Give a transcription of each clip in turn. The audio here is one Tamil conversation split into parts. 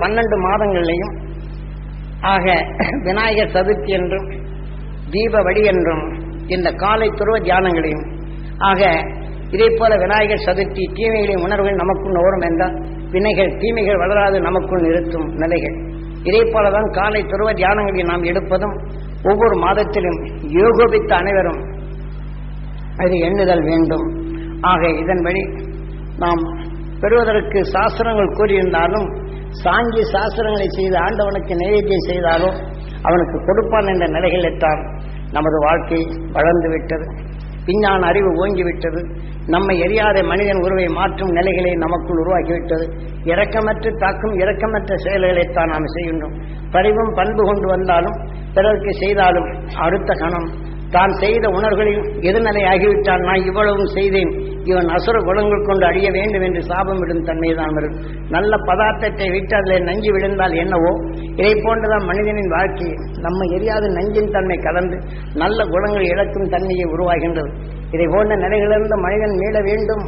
பன்னெண்டு மாதங்கள்லையும் ஆக விநாயகர் சதுர்த்தி என்றும் தீபவழி என்றும் இந்த காலை துருவ தியானங்களையும் ஆக இதே போல விநாயகர் சதுர்த்தி தீமைகளின் உணர்வுகள் நமக்குள் ஓரும் என்றால் வினைகள் தீமைகள் வளராது நமக்குள் நிறுத்தும் நிலைகள். இதே போலதான் காலை துருவ தியானங்களை நாம் எடுப்பதும் ஒவ்வொரு மாதத்திலும் யோகோபித்த அனைவரும் அது எண்ணுதல் வேண்டும். ஆக இதன் வழி நாம் பெறுவதற்கு சாஸ்திரங்கள் கூறியிருந்தாலும் சாங்கி சாஸ்திரங்களை செய்து ஆண்டவனுக்கு நைவேத்தியம் செய்தாலும் அவனுக்கு கொடுப்பான் என்ற நிலைகளில்தான் நமது வாழ்க்கை வளர்ந்து விட்டது. விஞ்ஞான அறிவு ஓங்கிவிட்டது நம்மை எரியாத மனிதன் உருவை மாற்றும் நிலைகளை நமக்குள் உருவாக்கிவிட்டது இரக்கமற்று தாக்கும் இரக்கமற்ற செயல்களைத்தான் நாம் செய்கின்றோம். பரிவும் பண்பு கொண்டு வந்தாலும் பிறருக்கு செய்தாலும் அடுத்த கணம். தான் செய்த உணர்வுகளில் எதிர்நிலை ஆகிவிட்டால் நான் இவ்வளவும் செய்தேன். இவன் அசுர குணங்கள் கொண்டு அழிய வேண்டும் என்று சாபம் விடும் தன்மைதான் வரும் நல்ல பதார்த்தத்தை விட்டு அதில் நஞ்சு விழுந்தால் என்னவோ? இதை போன்றுதான் மனிதனின் வாழ்க்கை. நம்ம எரியாத நஞ்சின் தன்மை கலந்து நல்ல குணங்கள் இழக்கும் தன்மையை உருவாகின்றது. இதை போன்ற நிலைகளிலிருந்து மனிதன் மீள வேண்டும்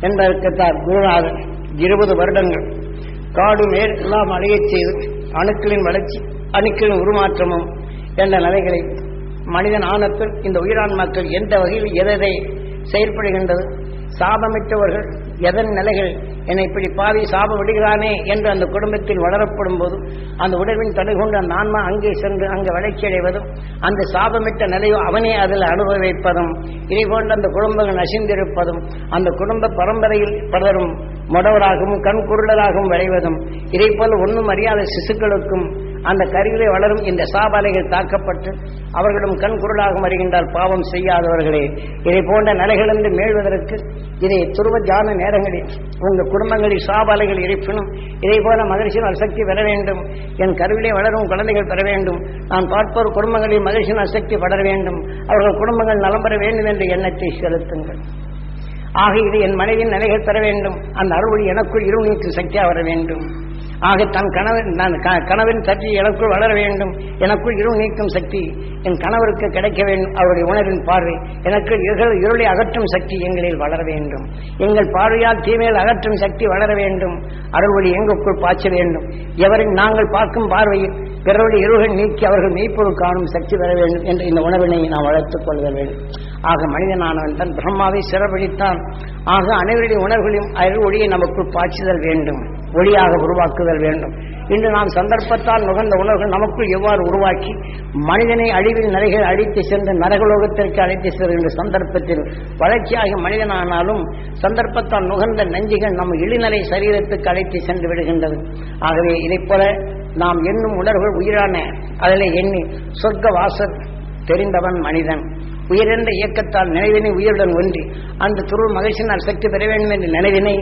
என்பதற்குத்தான் குருநாதன் இருபது வருடங்கள் காடு மேல் எல்லாம் அடையச் செய்து அணுக்களின் வளர்ச்சி அணுக்களின் உருமாற்றமும் என்ற நிலைகளை மனிதன் ஆனத்தில் இந்த உயிரான் மக்கள் எந்த வகையில் எதை செயற்படுகின்றது. சாபமிட்டவர்கள் எதன் நிலைகள்? என்னை இப்படி பாவி சாபம் விடுகிறானே என்று அந்த குடும்பத்தில் வளரப்படும் போதும் அந்த உடலின் தடை கொண்டு அந்த ஆன்மா அங்கே சென்று அங்கே வளர்ச்சி அடைவதும் அந்த சாபமிட்ட நிலையோ அவனே அதில் அனுபவிப்பதும் இதை போன்ற அந்த குடும்பங்கள் நசிந்திருப்பதும் அந்த குடும்ப பரம்பரையில் பலரும் முடவராகவும் கண் குருடராகவும் விளைவதும் இதை போல ஒன்றும் அறியாத சிசுக்களுக்கும் அந்த கருவிலே வளரும். இந்த சாபாலைகள் தாக்கப்பட்டு அவர்களும் கண் குரலாக வருகின்றால் பாவம் செய்யாதவர்களே. இதை போன்ற நிலைகளிலிருந்து மேழ்வதற்கு இதை துருவ தியான நேரங்களில் உங்கள் குடும்பங்களில் சாபாலைகள் இருப்பினும் இதை போல மகிழ்ச்சியின் சக்தி பெற வேண்டும். என் கருவிலே வளரும் குழந்தைகள் பெற வேண்டும். நான் பார்ப்போர் குடும்பங்களில் மகிழ்ச்சியின் சக்தி வளர வேண்டும். அவர்கள் குடும்பங்கள் நலம் பெற வேண்டும் என்ற எண்ணத்தை செலுத்துங்கள். ஆக இது என் மனைவியின் நிலைகள் பெற வேண்டும். அந்த அறுவழி எனக்குள் இருநூற்று சக்தியாக வர வேண்டும். ஆக தன் கணவன் நான் க- கணவன் சக்தி எனக்குள் வளர வேண்டும். எனக்குள் இருள் நீக்கும் சக்தி என் கணவருக்கு கிடைக்க வேண்டும். அவருடைய உணர்வின் பார்வை எனக்கு இருள் இருளை அகற்றும் சக்தி எங்களில் வளர வேண்டும். எங்கள் பார்வையால் தீமையில் அகற்றும் சக்தி வளர வேண்டும். அருள்வழி எங்களுக்குள் பாய்ச்ச வேண்டும். எவரின் நாங்கள் பார்க்கும் பார்வையில் பிறருடைய இருள்கள் நீக்கி அவர்கள் மெய்ப்பொருள் காணும் சக்தி பெற வேண்டும் என்ற இந்த உணவினை நாம் வளர்த்துக் கொள்ள வேண்டும். ஆக மனிதனானவன் தன் பிரம்மாவை சிறப்பிடித்தான். ஆக அனைவருடைய உணர்வுகளையும் அருள் ஒளியை நமக்குள் பாய்ச்சுதல் வேண்டும். ஒளியாக உருவாக்குதல் வேண்டும். இன்று நாம் சந்தர்ப்பத்தால் நுகர்ந்த உணர்வுகள் நமக்குள் எவ்வாறு உருவாக்கி மனிதனை அழிவில் நிறைகள் அழித்து சென்று நரகலோகத்திற்கு அழைத்து செல்கின்ற சந்தர்ப்பத்தில் வளர்ச்சியாகி மனிதனானாலும் சந்தர்ப்பத்தால் நுகர்ந்த நஞ்சுகள் நம் இழிநிலை சரீரத்துக்கு அழைத்து சென்று விடுகின்றது. ஆகவே இதைப் போல நாம் என்னும் உணர்வுகள் உயிரான அதில் எண்ணி சொர்க்க வாசல் தெரிந்தவன் மனிதன். உயிரென்ற இயக்கத்தால் நினைவினை உயிருடன் ஒன்றி அந்த துருள் மகிழ்ச்சியினால் சக்தி பெற வேண்டும் என்ற நினைவினை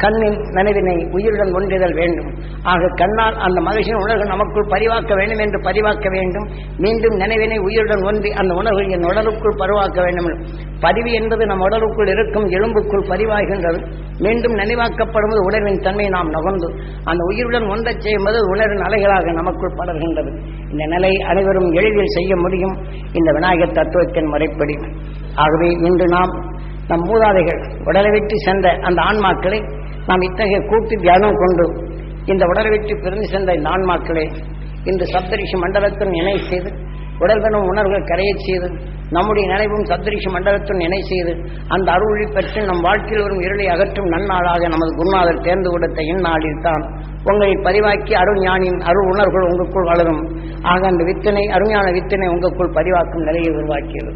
கண்ணின் நினைவினை உயிருடன் ஒன்றிதல் வேண்டும். ஆக கண்ணால் அந்த மகிழ்ச்சியின் உணர்வு நமக்குள் பரிவாக்க வேண்டும் என்று பதிவாக்க வேண்டும். மீண்டும் நினைவினை உயிருடன் ஒன்றி அந்த உணர்வு என் உடலுக்குள் பருவாக்க வேண்டும். பதிவு என்பது நம் உடலுக்குள் இருக்கும் எலும்புக்குள் பதிவாகின்றது. மீண்டும் நினைவாக்கப்படுவது உணர்வின் தன்மையை நாம் நகர்ந்து அந்த உயிருடன் ஒன்றச் செய்யும்போது உணர்வின் அலைகளாக நமக்குள் படர்கின்றது. இந்த நிலை அனைவரும் எளிதில் செய்ய முடியும். இந்த விநாயகர் தத்துவத்தின் முறைப்படி. ஆகவே இன்று நாம் நம் மூதாதைகள் உடலை விட்டு சென்ற அந்த ஆன்மாக்களை நாம் இத்தகைய கூட்டு தியானம் கொண்டு இந்த உடலை விட்டு பிரிந்து சென்ற இந்த ஆன்மாக்களை இன்று சப்தரிஷி மண்டலத்துடன் இணை செய்து உடல்தனும் உணர்வுகள் கரையச் செய்து நம்முடைய நினைவும் சப்தரிஷி மண்டலத்துடன் இணை செய்து அந்த அருளை பெற்று நம் வாழ்க்கையில் வரும் இருளை அகற்றும் நன்னாளாக நமது குருநாதர் தேர்ந்து கொடுத்த இந்நாளில் தான் உங்களை பதிவாக்கி அருள் ஞானியின் அருள் உணர்வுகள் உங்களுக்குள் வளரும். ஆக அந்த வித்தனை அருமையான வித்தனை உங்களுக்குள் பதிவாக்கும் நிலையை உருவாக்கியது.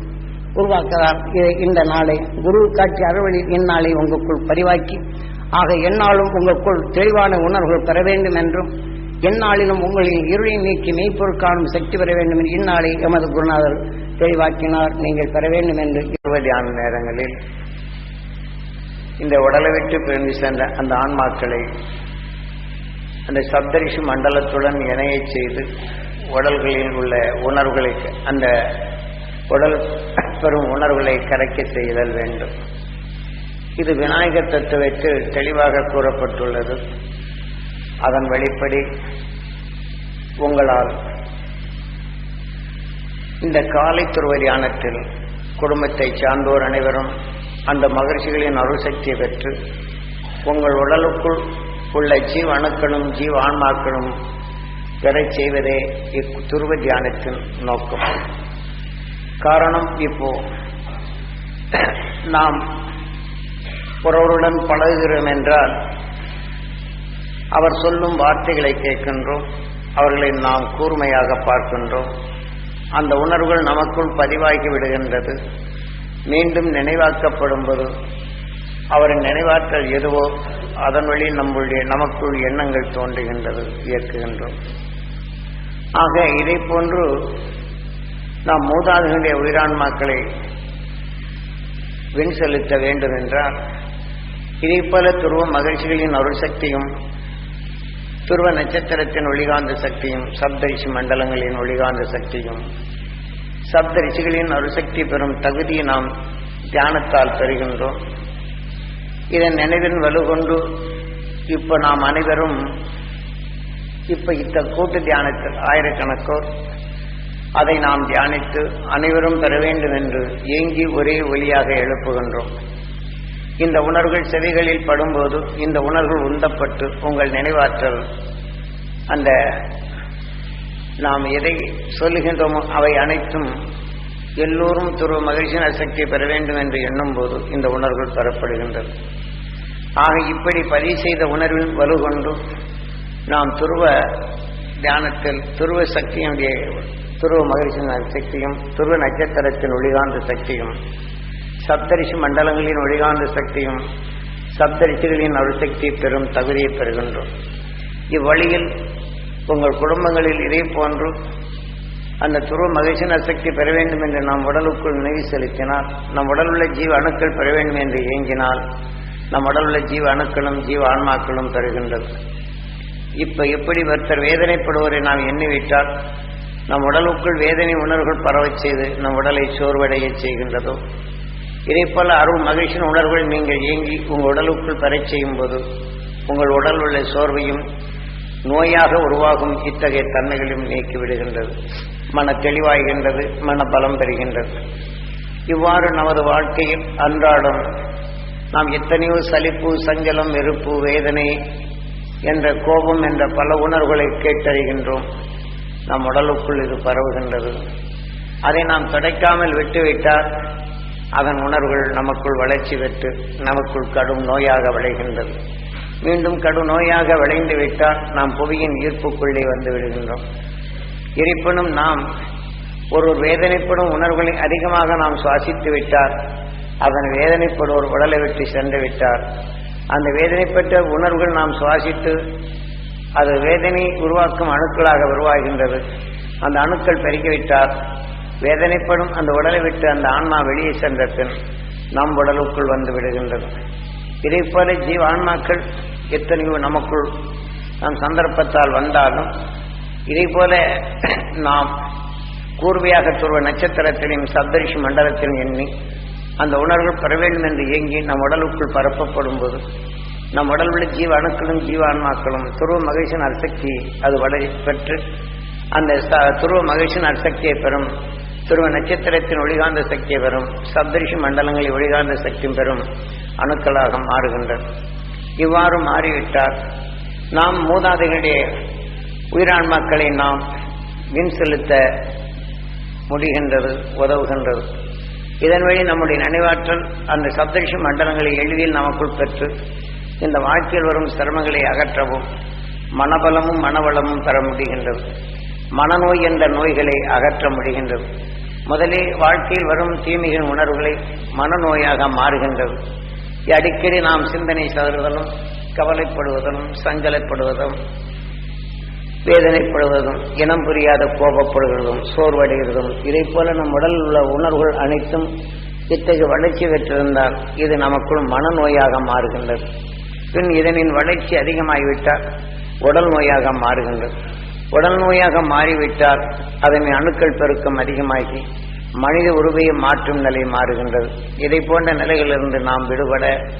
உருவாக்கலாம் இந்த நாளை குரு காட்சி அறுவழி இந்நாளை உங்களுக்குள் பதிவாக்கி ஆக என்னாலும் உங்களுக்குள் தெளிவான உணர்வுகள் பெற வேண்டும் என்றும் எந்நாளிலும் உங்களின் இருளை நீக்கி மெய்ப்பொருள் காணும் சக்தி பெற வேண்டும் என்று இந்நாளை எமது குருநாதர் தெளிவாக்கினார். நீங்கள் பெற வேண்டும் என்று இருபதியான நேரங்களில் இந்த உடலை விட்டு பிரிந்து சென்ற அந்த ஆன்மாக்களை அந்த சப்தரிஷி மண்டலத்துடன் இணைய செய்து உடல்களில் உள்ள உணர்வுகளை அந்த உடல் பெறும் உணர்வுகளை கரைக்க செய்தல் வேண்டும். இது விநாயகர் தத்துவத்தில் தெளிவாக கூறப்பட்டுள்ளது. அதன் வெளிப்படி உங்களால் இந்த காலை துருவ தியானத்தில் குடும்பத்தை சார்ந்தோர் அனைவரும் அந்த மகிழ்ச்சிகளின் அருள் சக்தியை பெற்று உங்கள் உடலுக்குள் உள்ள ஜீவ அணுக்களும் ஜீவ ஆன்மாக்களும் பெறச் செய்வதே இத்துருவ தியானத்தின் நோக்கம். காரணம் இப்போ நாம் ஒருவருடன் பழகுகிறோம் என்றால் அவர் சொல்லும் வார்த்தைகளை கேட்கின்றோம் அவர்களை நாம் கூர்மையாக பார்க்கின்றோம். அந்த உணர்வுகள் நமக்குள் பதிவாகி விடுகின்றது. மீண்டும் நினைவாக்கப்படும் போது அவரின் நினைவாற்றல் எதுவோ அதன் வழி நம்முடைய நமக்குள் எண்ணங்கள் தோன்றுகின்றது இயக்குகின்றோம். ஆக இதை போன்று நாம் மூதாதைகளுடைய உயிரான்மாக்களை வின் செலுத்த வேண்டும் என்றால் இதேபோல துருவ மகிழ்ச்சிகளின் அருள் சக்தியும் துருவ நட்சத்திரத்தின் ஒளிகாந்த சக்தியும் சப்தரிஷி மண்டலங்களின் ஒளிகாந்த சக்தியும் சப்தரிசிகளின் அருசக்தி பெறும் தகுதியை நாம் தியானத்தால் பெறுகின்றோம். இதன் நினைவின் வலுகொண்டு இப்ப நாம் அனைவரும் இப்ப இத்த கூட்டு தியானத்தில் ஆயிரக்கணக்கோர் அதை நாம் தியானித்து அனைவரும் பெற வேண்டும் என்று ஏங்கி ஒரே ஒலியாக எழுப்புகின்றோம். இந்த உணர்வுகள் செவிகளில் படும்போது இந்த உணர்வுகள் உந்தப்பட்டு உங்கள் நினைவாற்றல் அந்த நாம் எதை சொல்லுகின்றோமோ அவை அனைத்தும் எல்லோரும் துருவ மகிழ்ச்சியின் சக்தியை பெற வேண்டும் என்று எண்ணும் போது இந்த உணர்வுகள் பெறப்படுகின்றது ஆக இப்படி பதிவு செய்த உணர்வின் வலுகொண்டு நாம் துருவ தியானத்தில் துருவ சக்தியினுடைய துருவ மகிழ்ச்சியின் சக்தியும் துருவ நட்சத்திரத்தின் ஒளிகாந்த சக்தியும் சப்தரிசி மண்டலங்களின் ஒளிகாந்த சக்தியும் சப்தரிசிகளின் அருசக்தி பெறும் தகுதியை பெறுகின்றோம். இவ்வழியில் உங்கள் குடும்பங்களில் இதே போன்று அந்த துருவ மகிழ்ச்சியின் அசக்தி பெற வேண்டும் என்று நாம் உடலுக்குள் நினைவு செலுத்தினால் நம் உடல் உள்ள ஜீவ அணுக்கள் பெற வேண்டும் என்று இயங்கினால் நம் உடல் உள்ள ஜீவ அணுக்களும் ஜீவ ஆன்மாக்களும் பெறுகின்றது இப்ப எப்படி ஒருத்தர் வேதனைப்படுவதை நாம் எண்ணிவிட்டால் நம் உடலுக்குள் வேதனை உணர்வுகள் பரவச் செய்து நம் உடலை சோர்வடைய செய்கின்றதோ இதை போல அருள் மகிழ்ச்சியின் உணர்வுகள் நீங்கள் இயங்கி உங்கள் உடலுக்குள் பெறச் செய்யும் போது உங்கள் உடல் உள்ள சோர்வையும் நோயாக உருவாகும் இத்தகைய தன்மைகளையும் நீக்கிவிடுகின்றது மன தெளிவாகின்றது மன பலம் பெறுகின்றது. இவ்வாறு நமது வாழ்க்கையில் அன்றாடம் நாம் எத்தனையோ சலிப்பு சஞ்சலம் வெறுப்பு வேதனை என்ற கோபம் என்ற பல உணர்வுகளை கேட்டறிகின்றோம். நம் உடலுக்குள் இது பரவுகின்றது. அதை நாம் துடைக்காமல் விட்டுவிட்டால் அதன் உணர்வுகள் நமக்குள் வளர்ச்சி பெற்று நமக்குள் கடும் நோயாக விளைகின்றது. மீண்டும் கடும் நோயாக விளைந்து விட்டால் நாம் புவியின் ஈர்ப்புக்குள்ளே வந்து விடுகின்றோம். இருப்பினும் நாம் ஒரு வேதனைப்படும் உணர்வுகளை அதிகமாக நாம் சுவாசித்து விட்டால் அதன் வேதனைப்படும் ஒரு உடலை விட்டு சென்று விட்டார். அந்த வேதனைப்பட்ட உணர்வுகள் நாம் சுவாசித்து அது வேதனை உருவாக்கும் அணுக்களாக உருவாகின்றது. அந்த அணுக்கள் பெருகிவிட்டால் வேதனைப்படும் அந்த உடலை விட்டு அந்த ஆன்மா வெளியே சென்ற பின் நம் உடலுக்குள் வந்து விடுகின்றது. இதை போல ஜீவ ஆன்மாக்கள் எத்தனையோ நமக்குள் நம் சந்தர்ப்பத்தால் வந்தாலும் இதை போல நாம் கூர்வையாக துருவ நட்சத்திரத்திலையும் சப்தரிஷி மண்டலத்திலும் எண்ணி அந்த உணர்வுகள் பெற வேண்டும் என்று இயங்கி நம் உடலுக்குள் பரப்பப்படும் போது நம் உடல் உள்ள ஜீவ அணுக்களும் ஜீவ ஆன்மாக்களும் துருவ மகிழ்ச்சியின் அசக்தி அது வளரி பெற்று அந்த ச- துருவ மகிழ்ச்சியின் அசக்தியை பெறும் துருவ நட்சத்திரத்தின் ஒளிகாந்த சக்தியை பெறும். சப்தரிஷி மண்டலங்களில் ஒளிகாந்த சக்தி பெறும் அணுக்களாக மாறுகின்றது இவ்வாறு மாறிவிட்டால் நாம் மூதாதைகளுடைய உயிரான்மாக்களை நாம் வின் செலுத்த முடிகின்றது உதவுகின்றது. இதன் வழி நம்முடைய நினைவாற்றல் அந்த சப்தரிஷி மண்டலங்களை எளிதில் நமக்குள் பெற்று இந்த வாழ்க்கையில் வரும் சிரமங்களை அகற்றவும் மனபலமும் மனவளமும் பெற முடிகின்றது. மனநோய் என்ற நோய்களை அகற்ற முடிகின்றது. முதலே வாழ்க்கையில் வரும் தீமைகளின் உணர்வுகளை மனநோயாக மாறுகின்றது. அடிக்கடி நாம் சிந்தனை சதறுதலும் கவலைப்படுவதும் சஞ்சலப்படுவதும் வேதனைப்படுவதும் இனம் புரியாத கோபப்படுகிறதும் சோர்வடைகிறதும் இதை போல நம் உடலில் உள்ள உணர்வுகள் அனைத்தும் இத்தகைய வளர்ச்சி பெற்றிருந்தால் இது நமக்குள் மனநோயாக மாறுகின்றது. பின் இதனின் வளர்ச்சி அதிகமாகிவிட்டால் உடல் நோயாக மாறுகின்றது. உடல் நோயாக மாறிவிட்டால் அதனை அணுக்கள் பெருக்கம் அதிகமாகி மனித உருவையை மாற்றும் நிலை மாறுகின்றது. இதை போன்ற நிலைகளிலிருந்து நாம் விடுபட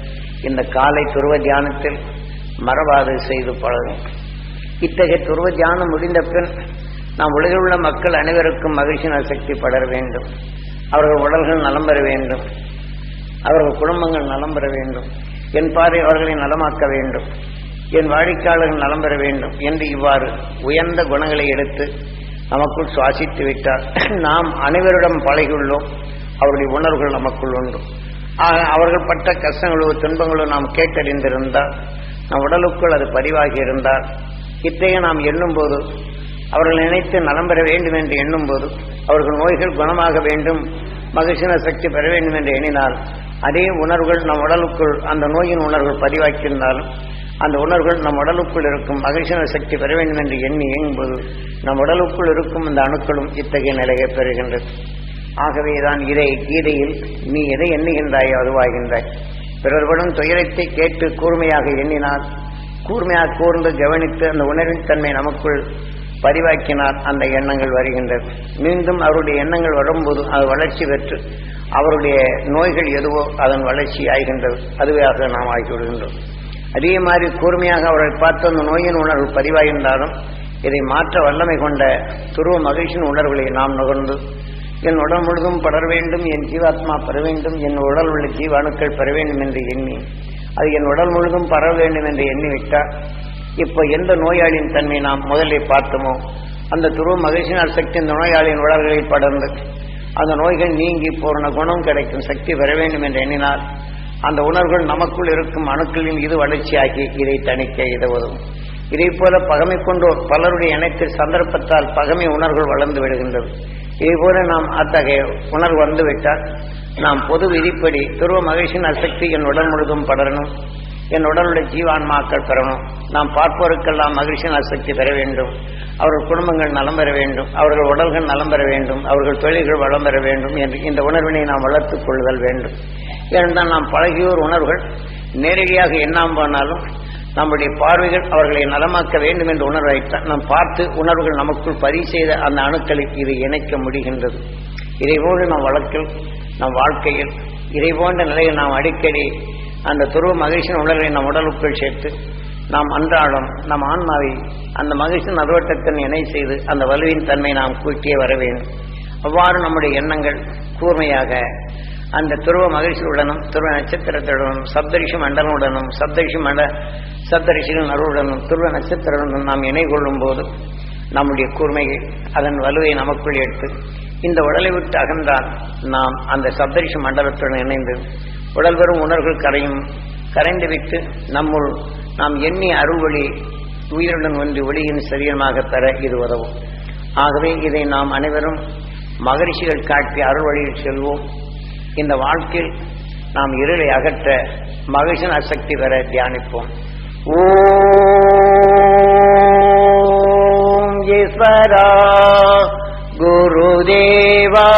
இந்த காலை துருவ தியானத்தில் மரபாது செய்து பழகும் இத்தகைய துருவ தியானம் முடிந்த பின் நாம் உலகில் உள்ள மக்கள் அனைவருக்கும் மகிழ்ச்சியின் சக்தி படர வேண்டும். அவர்கள் உடல்கள் நலம் பெற வேண்டும். அவர்கள் குடும்பங்கள் நலம் பெற வேண்டும். என் பாறை அவர்களை நலமாக்க வேண்டும். என் வாடிக்கையாளர்கள் நலம் பெற வேண்டும் என்று இவ்வாறு உயர்ந்த குணங்களை எடுத்து நமக்குள் சுவாசித்து விட்டார். நாம் அனைவரிடம் பழகியுள்ளோம். அவருடைய உணர்வுகள் நமக்குள் உண்டு. ஆக அவர்கள் பட்ட கஷ்டங்களோ துன்பங்களோ நாம் கேட்டறிந்திருந்தால் நம் உடலுக்குள் அது பதிவாகி இருந்தால் இத்தகைய நாம் எண்ணும்போது அவர்கள் நினைத்து நலம் பெற வேண்டும் என்று எண்ணும்போது அவர்கள் நோய்கள் குணமாக வேண்டும் மகிழ்ச்சின சக்தி பெற வேண்டும் என்று எண்ணினால் அதே உணர்வுகள் நம் உடலுக்குள் அந்த நோயின் உணர்வுகள் பதிவாக்கியிருந்தாலும் அந்த உணர்வுகள் நம் உடலுக்குள் இருக்கும் மகிழ்ச்சின சக்தி பெற வேண்டும் என்று எண்ணி இயங்கும்போது நம் உடலுக்குள் இருக்கும் இந்த அணுக்களும் இத்தகைய நிலையை பெறுகின்றது. ஆகவேதான் இதை கீதையில் நீ எதை எண்ணுகின்றாயோ அதுவாகின்றாய். பிறர்படும் துயரத்தை கேட்டு கூர்மையாக எண்ணினால் கூர்மையாக கூர்ந்து கவனித்து அந்த உணர்வின் தன்மை நமக்குள் பதிவாக்கினால் அந்த எண்ணங்கள் வருகின்றது. மீண்டும் அவருடைய எண்ணங்கள் வரும்போது அது வளர்ச்சி பெற்று அவருடைய நோய்கள் எதுவோ அதன் வளர்ச்சி ஆகின்றது. அதுவே நாம் ஆகிவிடுகின்றோம். அதே மாதிரி கூர்மையாக அவரை பார்த்து அந்த நோயின் உணர்வு பதிவாயிருந்தாலும் இதை மாற்ற வல்லமை கொண்ட துருவ மகிழ்ச்சியின் உணர்வுகளை நாம் நுகர்ந்து என் உடல் முழுதும் படர வேண்டும் என் ஜீவாத்மா பெற வேண்டும் என் உடல் உள்ள ஜீவாணுக்கள் பெற வேண்டும் என்று எண்ணி அது என் உடல் முழுதும் பரவ வேண்டும் என்று எண்ணிவிட்டால் இப்போ எந்த நோயாளியின் தன்மை நாம் முதலில் பார்த்தோமோ அந்த துருவ மகிழ்ச்சியினால் சக்தி இந்த நோயாளியின் உடல்களில் படர்ந்து அந்த நோய்கள் நீங்கி பூர்ண குணம் கிடைக்கும் சக்தி பெற வேண்டும் என்று எண்ணினால் அந்த உணர்வுகள் நமக்குள் இருக்கும் அணுக்களின் இது வளர்ச்சியாகி இதை தணிக்க இது உதவும் இதை போல பகமை கொண்டோர் பலருடைய இணைத்து சந்தர்ப்பத்தால் பகமை உணர்வுகள் வளர்ந்து விடுகின்றது. இதேபோல நாம் அத்தகைய உணர்வு வந்துவிட்டால் நாம் பொது விதிப்படி துருவ மகிழ்ச்சியின் அசக்தி என் உடல் முழுதும் படரணும். என் உடலுடைய ஜீவான்மாக்கள் பெறணும். நாம் பார்ப்போருக்கெல்லாம் மகிழ்ச்சியின் அசக்தி பெற வேண்டும். அவர்கள் குடும்பங்கள் நலம் பெற வேண்டும். அவர்கள் உடல்கள் நலம் பெற வேண்டும். அவர்கள் தொழில்கள் வளம் பெற வேண்டும் என்று இந்த உணர்வினை நாம் வளர்த்துக் கொள்ளுதல் வேண்டும். ஏனென்றால் நாம் பழகியோர் உணர்வுகள் நேரடியாக எண்ணாம பண்ணாலும் நம்முடைய பார்வைகள் அவர்களை நலமாக்க வேண்டும் என்ற உணர்வைத்தான். நாம் பார்த்து உணர்வுகள் நமக்குள் பதிவு செய்த அந்த அணுக்களை இது இணைக்க முடிகின்றது. இதை நம் வழக்கில் நம் வாழ்க்கையில் இதை போன்ற நிலையில் நாம் அடிக்கடி அந்த துருவ மகிழ்ச்சியின் உணர்வை நம் உடலுக்குள் சேர்த்து நாம் அன்றாடம் நம் ஆன்மாவை அந்த மகிழ்ச்சியின் நடுவட்டத்தில் இணை செய்து அந்த வலுவின் தன்மை நாம் கூட்டியே வர வேண்டும். அவ்வாறு நம்முடைய எண்ணங்கள் கூர்மையாக அந்த துருவ மகிழ்ச்சியுடனும் துருவ நட்சத்திரத்துடனும் சப்தரிஷி மண்டலனுடனும் சப்தரிஷி மண்ட சப்தரிஷிகள் அருளுடனும் துருவ நட்சத்திரத்துடனும் நாம் இணை கொள்ளும் போது நம்முடைய கூர்மைகள் அதன் வலுவை நமக்குள் எடுத்து இந்த உடலை விட்டு அகன்றால் நாம் அந்த சப்தரிஷி மண்டலத்துடன் இணைந்து உடல் வரும் உணர்வுகள் கரையும் கரைந்து விட்டு நம்முள் நாம் எண்ணி அருள்வழி உயிருடன் ஒன்று ஒளியின் சரீரமாக பெற இது உதவும். ஆகவே இதை நாம் அனைவரும் மகரிஷிகள் காட்டிய அருள் வழியில் செல்வோம். இந்த வாழ்க்கையில் நாம் இருளை அகற்ற மகிழ்ச்சியின் அசக்தி பெற தியானிப்போம். ஓம் ஈஸ்வரா குருதேவா.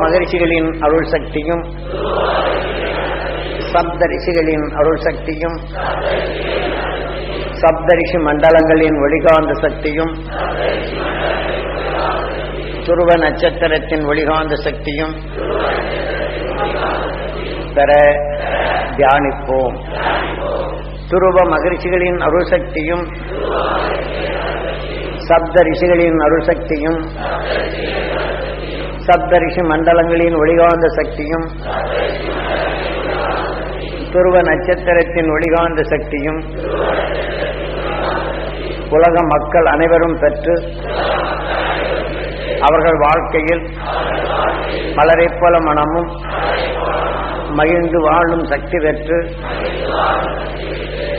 மகரிஷிகளின் அருள் சக்தியும் சப்த ரிஷிகளின் அருள் சக்தியும் சப்தரிஷி மண்டலங்களின் ஒளிகாந்த சக்தியும் துருவ நட்சத்திரத்தின் ஒளிகாந்த சக்தியும் பெற தியானிப்போம். துருவ மகிழ்ச்சிகளின் அருள் சக்தியும் சப்த ரிஷிகளின் அருள் சக்தியும் சப்தரிஷி மண்டலங்களின் ஒளிகாந்த சக்தியும் துருவ நட்சத்திரத்தின் ஒளிகாந்த சக்தியும் உலக மக்கள் அனைவரும் பெற்று அவர்கள் வாழ்க்கையில் மலரைப் போல மனமும் மகிழ்ந்து வாழும் சக்தி பெற்று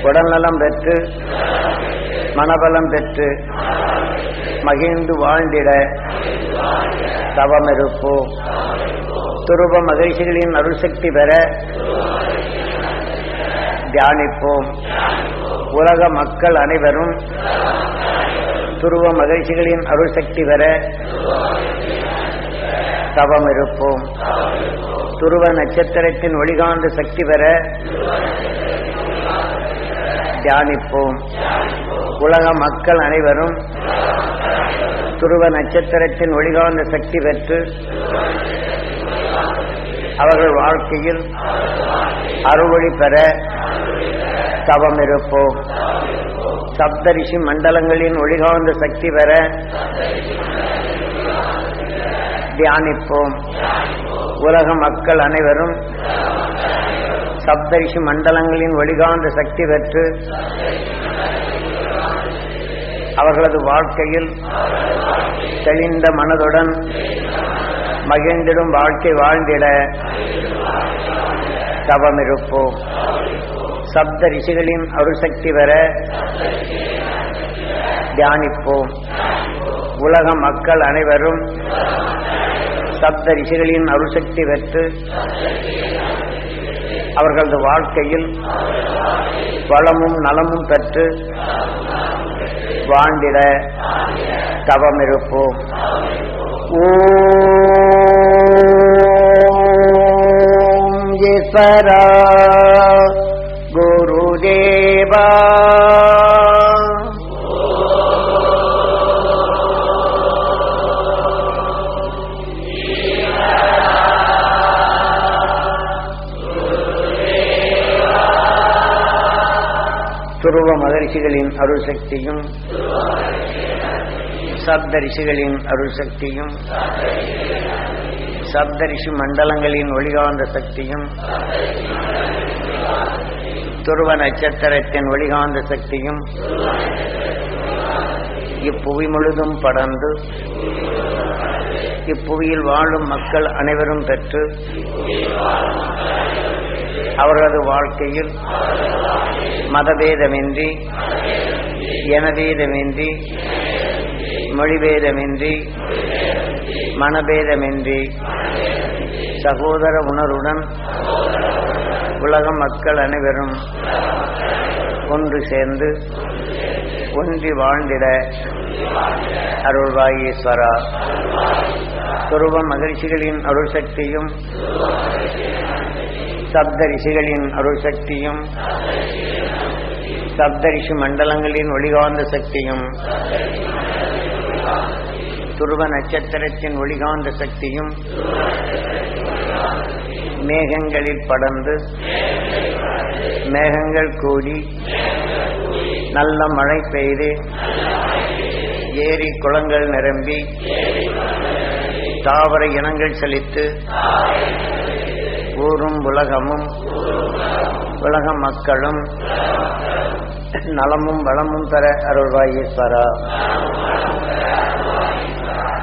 உடல்நலம் பெற்று மனபலம் பெற்று மகிழ்ந்து வாழ்ந்திட. தவம் இருப்போம் துருவ மகிழ்ச்சிகளின் அருள் சக்தி பெற தியானிப்போம். உலக மக்கள் அனைவரும் துருவ மகிழ்ச்சிகளின் அருள் சக்தி பெற தவம் இருப்போம் துருவ நட்சத்திரத்தின் ஒளிகாந்த சக்தி பெற தியானிப்போம். உலக மக்கள் அனைவரும் துருவ நட்சத்திரத்தின் ஒளிகாந்த சக்தி பெற்று அவர்கள் வாழ்க்கையில் அறுவழி பெற தவம் இருப்போம் சப்தரிஷி மண்டலங்களின் ஒளிகாந்த சக்தி பெற தியானிப்போம். உலக மக்கள் அனைவரும் சப்தரிஷி மண்டலங்களின் ஒளிகாந்த சக்தி பெற்று அவர்களது வாழ்க்கையில் தெளிந்த மனதுடன் மகிழ்ந்திடும் வாழ்க்கை வாழ்ந்திட தவமிருப்போம். சப்த ரிஷிகளின் அருசக்தி பெற தியானிப்போம். உலக மக்கள் அனைவரும் சப்த ரிஷிகளின் அருசக்தி பெற்று அவர்களது வாழ்க்கையில் வளமும் நலமும் பெற்று வாழ்ந்திட தவமிருப்போம் ஓம் ஈஸ்வரா குருதேவா துருவ மகரிஷிகளின் அருள் சக்தியும் சப்த ரிஷிகளின் அருள் சக்தியும் சப்த ரிஷி மண்டலங்களின் ஒளிகாந்த சக்தியும் துருவ நட்சத்திரத்தின் ஒளிகாந்த சக்தியும் இப்புவி முழுதும் படர்ந்து இப்புவியில் வாழும் மக்கள் அனைவரும் பெற்று அவர்களது வாழ்க்கையில் மதபேதமின்றி இனபேதமின்றி மொழிபேதமின்றி மனபேதமின்றி சகோதர உணர்வுடன் உலக மக்கள் அனைவரும் ஒன்று சேர்ந்து ஒன்றி வாழ்ந்திட அருள்வாயீஸ்வரா துருவ மகிழ்ச்சிகளின் அருள் சக்தியும் சப்த ரிஷிகளின் அருள் சக்தியும் சப்த ரிஷி மண்டலங்களின் ஒளிகாந்த சக்தியும் துருவ நட்சத்திரத்தின் ஒளிகாந்த சக்தியும் மேகங்களில் படர்ந்து மேகங்கள் கூடி நல்ல மழை பெய்து ஏரி குளங்கள் நிரம்பி தாவர இனங்கள் செழித்து ஊரும் உலகமும் உலக மக்களும் நலமும் வளமும் பெற அருள்வாயீஸ்வரா.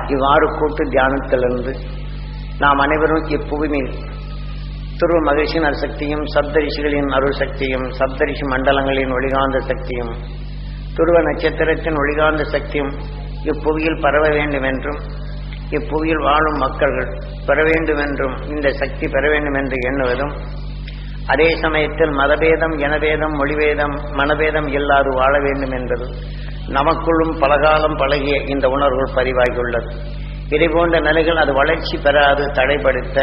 இவ்வாறு கூட்டு தியானத்திலிருந்து நாம் அனைவரும் இப்புவினில் துருவ மகிழ்ச்சியின் அருசக்தியும் சப்தரிஷிகளின் அருள் சக்தியும் சப்தரிஷி மண்டலங்களின் ஒளிகாந்த சக்தியும் துருவ நட்சத்திரத்தின் ஒளிகாந்த சக்தியும் இப்புவியில் பரவ வேண்டும் என்றும் இப்புவியில் வாழும் மக்கள்கள் பெற வேண்டும் என்றும் இந்த சக்தி பெற வேண்டும் என்று எண்ணுவதும் அதே சமயத்தில் மதபேதம் இனபேதம் மொழிவேதம் மனபேதம் இல்லாது வாழ வேண்டும் என்பது நமக்குள்ளும் பலகாலம் பழகிய இந்த உணர்வுகள் பதிவாகியுள்ளது. இதை போன்ற நிலைகள் அது வளர்ச்சி பெறாது தடைப்படுத்த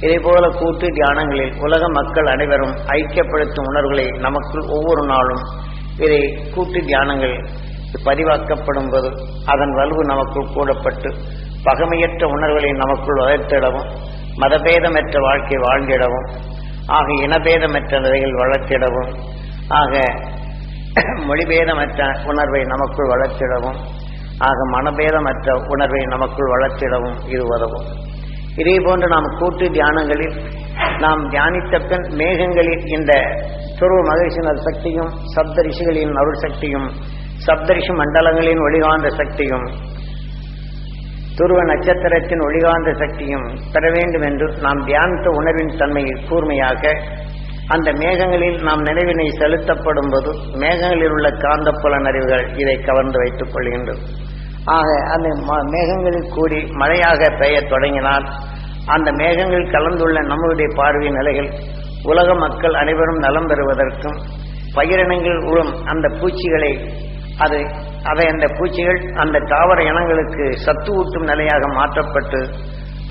இதேபோல கூட்டு தியானங்களில் உலக மக்கள் அனைவரும் ஐக்கியப்படுத்தும் உணர்வுகளை நமக்குள் ஒவ்வொரு நாளும் இதை கூட்டு தியானங்கள் பதிவாக்கப்படும் போது அதன் வலுவு நமக்குள் கூடப்பட்டு பகமையற்ற உணர்வுகளை நமக்குள் வளர்த்திடவும் மதபேதமற்ற வாழ்க்கை வாழ்ந்திடவும் ஆக இனபேதமற்ற நிலைகள் வளர்த்திடவும் ஆக மொழிபேதமற்ற உணர்வை நமக்குள் வளர்த்திடவும் ஆக மனபேதமற்ற உணர்வை நமக்குள் வளர்த்திடவும் இது உதவும். இதே போன்று நாம் கூட்டு தியானங்களில் நாம் தியானித்த பின் மேகங்களில் இந்த துருவ மகிழ்ச்சியின் சக்தியும் சப்த ரிஷிகளின் அருள் சக்தியும் சப்தரிஷி மண்டலங்களின் ஒளிகாந்த சக்தியும் துருவ நட்சத்திரத்தின் ஒளிகாந்த சக்தியும் பெற வேண்டும் என்று நாம் தியானித்த உணர்வின் தன்மையை கூர்மையாக அந்த மேகங்களில் நாம் நினைவினை செலுத்தப்படும் போது மேகங்களில் உள்ள காந்த நிறைவுகள் இதை கவர்ந்து வைத்துக் கொள்கின்றது ஆக அந்த ம- மேகங்களில் கூடி மழையாக பெய்யத் தொடங்கினால் அந்த மேகங்கள் கலந்துள்ள நம்முடைய பார்வை நிலைகள் உலக மக்கள் அனைவரும் நலம் பெறுவதற்கும் பயிரினங்கள் உழும் அந்த பூச்சிகளை அது அதை அந்த பூச்சிகள் அந்த தாவர இனங்களுக்கு சத்து ஊட்டும் நிலையாக மாற்றப்பட்டு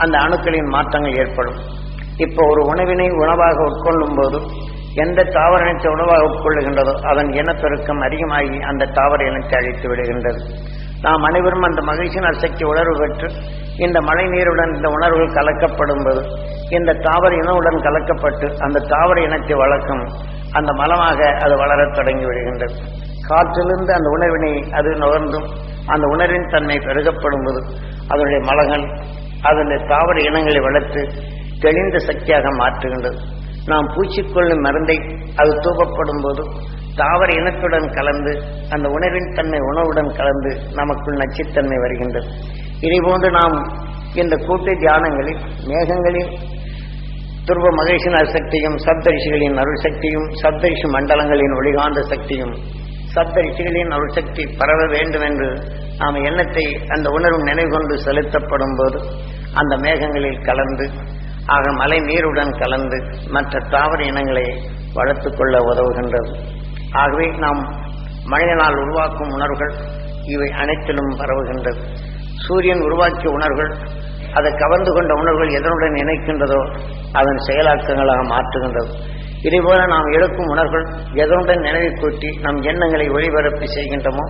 அந்த அணுக்களின் மாற்றங்கள் ஏற்படும். இப்போ ஒரு உணவினை உணவாக உட்கொள்ளும் போது எந்த தாவர இனத்தை உணவாக உட்கொள்ளுகின்றதோ அதன் இனப்பெருக்கம் அதிகமாகி அந்த தாவர இனத்தை அழித்து விடுகின்றது. நாம் அனைவரும் அந்த மகிழ்ச்சியின் அசக்தி உணர்வு பெற்று இந்த மழை நீருடன் இந்த உணர்வுகள் கலக்கப்படும் போது இந்த தாவர இனவுடன் கலக்கப்பட்டு அந்த தாவர இனத்தை வளர்க்கும் அந்த மலமாக அது வளரத் தொடங்கி விடுகின்றது. காற்றிலிருந்து அந்த உணர்வினை அது நுகர்ந்தும் அந்த உணர்வின் தன்மை பெருகப்படும் போது அதனுடைய மலங்கள் அதனுடைய தாவர இனங்களை வளர்த்து தெளிந்த சக்தியாக மாற்றுகின்றது. நாம் பூச்சிக்கொள்ளும் மருந்தை அது தூவப்படும் போது தாவர இனத்துடன் கலந்து அந்த உணர்வின் தன்மை உணவுடன் கலந்து நமக்குள் நச்சுத்தன்மை வருகின்றது. இதேபோன்று நாம் இந்த கூட்டு தியானங்களில் மேகங்களில் துருவ மகேஷின் அசக்தியும் சப்தரிஷிகளின் அருள் சக்தியும் சப்தரிஷி மண்டலங்களின் ஒளிகாந்த சக்தியும் சப்தரிஷிகளின் அருள் சக்தி பரவ வேண்டும் என்று நாம் எண்ணத்தை அந்த உணர்வு நினைவு கொண்டு செலுத்தப்படும் போது அந்த மேகங்களில் கலந்து ஆக மழை நீருடன் கலந்து மற்ற தாவர இனங்களை வளர்த்து கொள்ள உதவுகின்றது. ஆகவே நாம் மனிதனால் உருவாக்கும் உணர்வுகள் இவை அனைத்திலும் பரவுகின்றது. சூரியன் உருவாக்கிய உணர்வுகள் அதை கவர்ந்து கொண்ட உணர்வுகள் எதனுடன் இணைக்கின்றதோ அதன் செயலாக்கங்களாக மாற்றுகின்றது. இதேபோல நாம் எடுக்கும் உணர்வுகள் எதனுடன் நினைவை கூட்டி நம் எண்ணங்களை ஒளிபரப்பி செய்கின்றமோ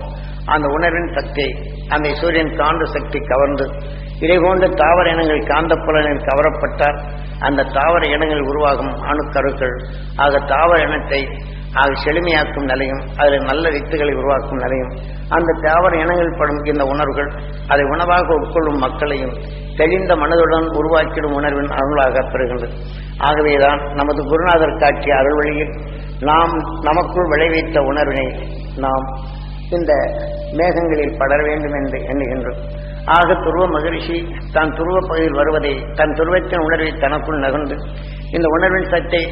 அந்த உணர்வின் சக்தி அந்த சூரியன் காந்த சக்தி கவர்ந்து இதைபோன்ற தாவர இனங்கள் காந்த புலனில் கவரப்பட்டால் அந்த தாவர இனங்கள் உருவாகும் அணுக்கருக்கள் ஆக தாவர இனத்தை ஆக செழுமையாக்கும் நிலையும் அதில் நல்ல வித்துகளை உருவாக்கும் நிலையும் அந்த தாவர இனங்கள் படும் இந்த உணர்வுகள் அதை உணவாக உட்கொள்ளும் மக்களையும் தெளிந்த மனதுடன் உருவாக்கிடும் உணர்வின் அருளாக பெறுகின்றது. ஆகவேதான் நமது குருநாதர் காட்டிய அருள் வழியில் நாம் நமக்குள் விளைவித்த உணர்வினை நாம் இந்த மேகங்களில் படர வேண்டும் என்று எண்ணுகின்றோம். ஆக துருவ மகிழ்ச்சி தான் துருவ பகுதியில் வருவதை தன் துருவத்தின் உணர்வை தனக்குள் நகர்ந்து இந்த உணர்வின் சத்தை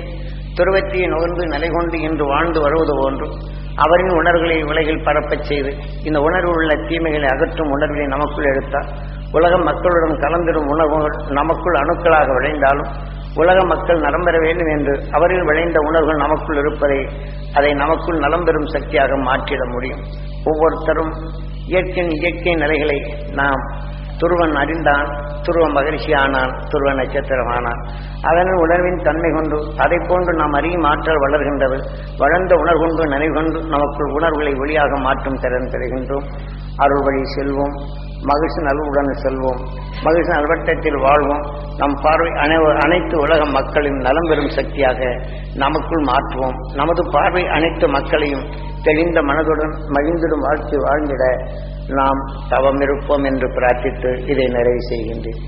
துருவத்தையை நுகர்ந்து நிலை கொண்டு இன்று வாழ்ந்து வருவது போன்று அவரின் உணர்வுகளை உலகில் பரப்பச் செய்து இந்த உணர்வு உள்ள தீமைகளை அகற்றும் உணர்வினை நமக்குள் எடுத்தால் உலக மக்களுடன் கலந்திடும் உணர்வுகள் நமக்குள் அணுக்களாக விளைந்தாலும் உலக மக்கள் நலம் பெற வேண்டும் என்று அவரில் விளைந்த உணர்வுகள் நமக்குள் இருப்பதை அதை நமக்குள் நலம் பெறும் சக்தியாக மாற்றிட முடியும். ஒவ்வொருத்தரும் இயற்கையின் இயற்கை நிலைகளை நாம் துருவன் அறிந்தான் துருவ மகிழ்ச்சி ஆனான் துருவ நட்சத்திரம் ஆனான். அதன் உணர்வின் தன்மை கொண்டு அதை போன்று நாம் அறியும் ஆற்றல் வளர்கின்றது. வளர்ந்த உணர்கொண்டு நினைவுகொண்டு நமக்குள் உணர்வுகளை ஒளியாக மாற்றும் திறன் பெறுகின்றோம். அருள் வழி செல்வோம். மகிழ்ச்சி நல்வுடன் செல்வோம். மகிழ்ச்சி நல்வட்டத்தில் வாழ்வோம். நம் பார்வை அனைத்து உலக மக்களின் நலம் பெறும் சக்தியாக நமக்குள் மாற்றுவோம். நமது பார்வை அனைத்து மக்களையும் தெளிந்த மனதுடன் மகிழ்ந்திடும் வாழ்க்கை வாழ்ந்திட நாம் தவம் இருப்போம் என்று பிரார்த்தித்து இதை நிறைவு செய்கின்றேன்.